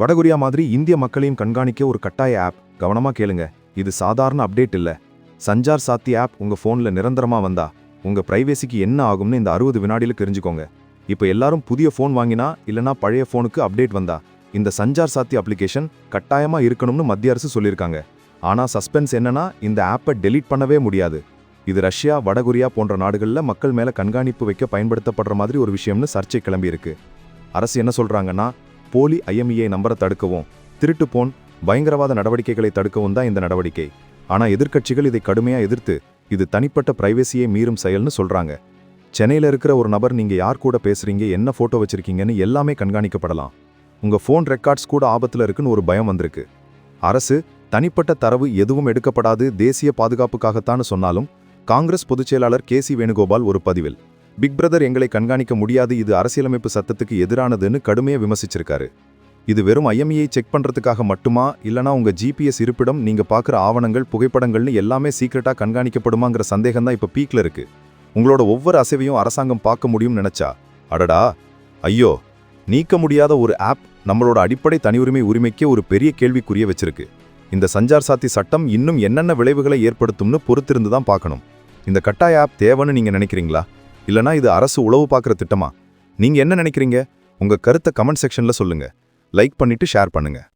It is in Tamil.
வடகொரியா மாதிரி இந்திய மக்களையும் கண்காணிக்க ஒரு கட்டாய ஆப். கவனமா கேளுங்க. இது சாதாரண அப்டேட் இல்ல. சஞ்சார் சாத்தி ஆப் உங்க ஃபோனில் நிரந்தரமா வந்தா உங்க ப்ரைவேசிக்கு என்ன ஆகும்னு இந்த அறுபது வினாடியில தெரிஞ்சுக்கோங்க. இப்போ எல்லாரும் புதிய ஃபோன் வாங்கினா இல்லைனா பழைய ஃபோனுக்கு அப்டேட் வந்தா இந்த சஞ்சார் சாத்தி அப்ளிகேஷன் கட்டாயமா இருக்கணும்னு மத்திய அரசு சொல்லியிருக்காங்க ஆனா சஸ்பென்ஸ் என்னன்னா இந்த ஆப்பை டெலீட் பண்ணவே முடியாது. இது ரஷ்யா வடகொரியா போன்ற நாடுகளில் மக்கள் மேல கண்காணிப்பு வைக்க பயன்படுத்தப்படுற மாதிரி ஒரு விஷயம்னு சர்ச்சை கிளம்பியிருக்கு. அரசு என்ன சொல்றாங்கன்னா போலி ஐஎம்இஐ நம்பரை தடுக்கவும். திருட்டு போன் பயங்கரவாத நடவடிக்கைகளை தடுக்கவும் தான் இந்த நடவடிக்கை. ஆனா எதிர்க்கட்சிகள் இதை கடுமையா எதிர்த்து இது தனிப்பட்ட பிரைவசியை மீறும் செயல்னு சொல்றாங்க. சென்னையில இருக்கிற ஒரு நபர் நீங்க யார் கூட பேசுறீங்க என்ன போட்டோ வச்சிருக்கீங்கன்னு எல்லாமே கண்காணிக்கப்படலாம். உங்க ஃபோன் ரெக்கார்ட்ஸ் கூட ஆபத்துல இருக்குன்னு ஒரு பயம் வந்திருக்கு. அரசு தனிப்பட்ட தரவு எதுவும் எடுக்கப்படாது தேசிய பாதுகாப்புக்காகத்தான்னு சொன்னாலும் காங்கிரஸ் பொதுச் செயலாளர் கே சி வேணுகோபால் ஒரு பதிவில் பிக் பிரதர் எங்களை கண்காணிக்க முடியாது இது அரசியலமைப்பு சட்டத்துக்கு எதிரானதுன்னு கடுமையாக விமர்சிச்சிருக்காரு. இது வெறும் ஐஎம்இயை செக் பண்ணுறதுக்காக மட்டுமா? இல்லைனா உங்கள் ஜிபிஎஸ் இருப்பிடம் நீங்கள் பார்க்குற ஆவணங்கள் புகைப்படங்கள்னு எல்லாமே சீக்கிரட்டாக கண்காணிக்கப்படுமாங்கிற சந்தேகம் தான் இப்போ பீக்கில் இருக்கு. உங்களோட ஒவ்வொரு அசைவையும் அரசாங்கம் பார்க்க முடியும்னு நினச்சா? அடடா! ஐயோ! நீக்க முடியாத ஒரு ஆப் நம்மளோட அடிப்படை தனியுரிமை உரிமைக்கே ஒரு பெரிய கேள்விக்குரிய வச்சிருக்கு. இந்த சஞ்சார் சாத்தி சட்டம் இன்னும் என்னென்ன விளைவுகளை ஏற்படுத்தும்னு பொறுத்திருந்து தான் பார்க்கணும். இந்த கட்டாய ஆப் தேவைன்னு நீங்கள் நினைக்கிறீங்களா? இல்லனா இது அரசு உளவு பார்க்குற திட்டமா? நீங்கள் என்ன நினைக்கிறீங்க? உங்கள் கருத்தை கமெண்ட் செக்ஷன்ல சொல்லுங்கள் லைக் பண்ணிவிட்டு ஷேர் பண்ணுங்க.